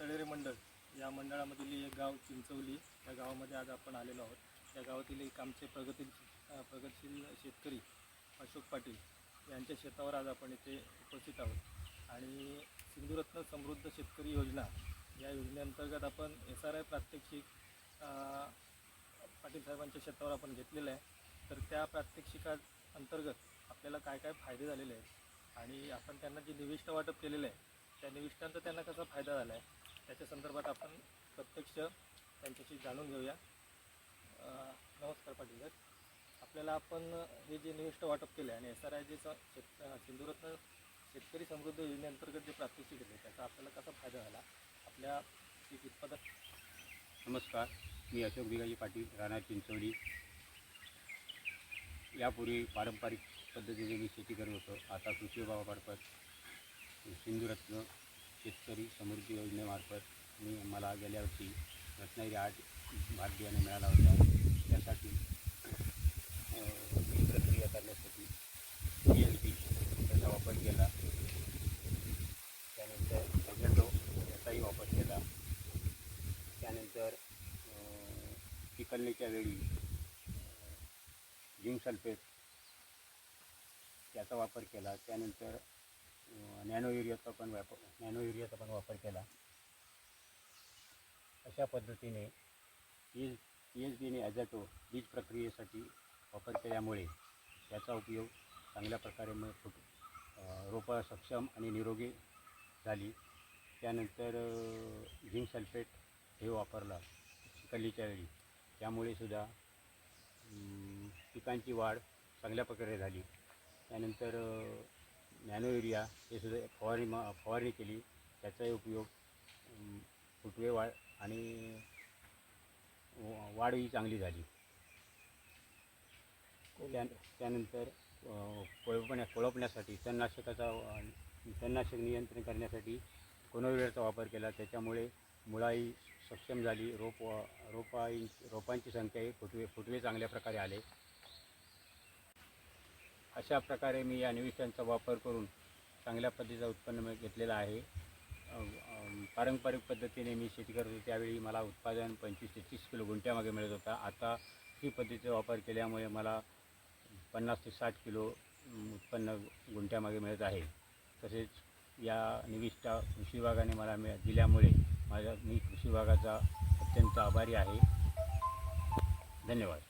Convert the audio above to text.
तळेरे मंडळ या मंडळामधील एक गाव चिंचवली या गावामध्ये आज आपण आलेलो आहोत. या गावातील एक आमचे प्रगती प्रगतशील शेतकरी अशोक पाटील यांच्या शेतावर आज आपण इथे उपस्थित आहोत. आणि सिंधुरत्न समृद्ध शेतकरी योजना या योजनेअंतर्गत आपण एस आर आय प्रात्यक्षिक पाटील साहेबांच्या शेतावर आपण घेतलेलं आहे. तर त्या प्रात्यक्षिका अंतर्गत आपल्याला काय काय फायदे झालेले आहेत? आणि आपण त्यांना जे निविष्ट वाटप केलेलं आहे त्या निविष्टांचा त्यांना कसा फायदा झाला आहे? त्याच्या संदर्भात आपण प्रत्यक्ष त्यांच्याशी जाणून घेऊया. नमस्कार पाटील साहेब आपल्याला आपण हे जे निविष्ट वाटप केलं आहे आणि एस आर आय जे शेत सिंधुरत्न शेतकरी समृद्ध योजनेअंतर्गत जे प्रात्यक्षिक केले त्याचा आपल्याला कसा फायदा झाला? आपल्या पीक उत्पादक नमस्कार. मी अशोक भिगाजी पाटील राणा चिंचवडी. यापूर्वी पारंपरिक पद्धतीने मी शेती करत होतो. आता कृषी विभागामार्फत सिंधुरत्न शेतकरी समृद्धी योजनेमार्फत मी मला गेल्या वर्षी रत्नागिरी आठ भात बियाणे मिळाला होता. त्यासाठी ही प्रक्रिया करण्यासाठी डी एल पी त्याचा वापर केला. त्यानंतर झेंडो याचाही वापर केला. त्यानंतर अं, वेळी झिंक सल्फेट त्याचा वापर केला. त्यानंतर नॅनो युरियाचा पण वापर नॅनो युरियाचा पण वापर केला. अशा पद्धतीने पी पी एच डीने ॲझॅटो बीज प्रक्रियेसाठी वापर केल्यामुळे त्याचा उपयोग चांगल्या प्रकारे मग फुट रोपं सक्षम आणि निरोगी झाली. त्यानंतर झिंक सल्फेट हे वापरला कल्लीच्या वेळी. त्यामुळे सुद्धा पिकांची वाढ चांगल्या प्रकारे झाली. त्यानंतर नॅनो युरिया हे सुद्धा फवारणी म फवारणी केली. त्याचाही उपयोग फुटवे वाढ आणि वाढही चांगली झाली. त्या त्यानंतर कोळपण्या कोळपण्यासाठी तणनाशकाचा तणनाशक नियंत्रण करण्यासाठी कोनोविरचा वापर केला. त्याच्यामुळे मुळाही सक्षम झाली. रोप रोपाई रोपांची संख्याही फुटवे फुटवे चांगल्या प्रकारे आले. अशा प्रकारे मी या निविष्ठांचा वापर करून चांगल्या पद्धतीचं उत्पन्न मी घेतलेलं आहे. पारंपरिक पद्धतीने मी शेती करत होतो. त्यावेळी मला उत्पादन पंचवीस ते तीस किलो गुंठ्यामागे मिळत होता. आता ही पद्धतीचा वापर केल्यामुळे मला पन्नास ते साठ किलो उत्पन्न गुंठ्यामागे मिळत आहे. तसेच या निविष्ठा कृषी विभागाने मला मिळ दिल्यामुळे माझ्या मी कृषी विभागाचा अत्यंत आभारी आहे. धन्यवाद.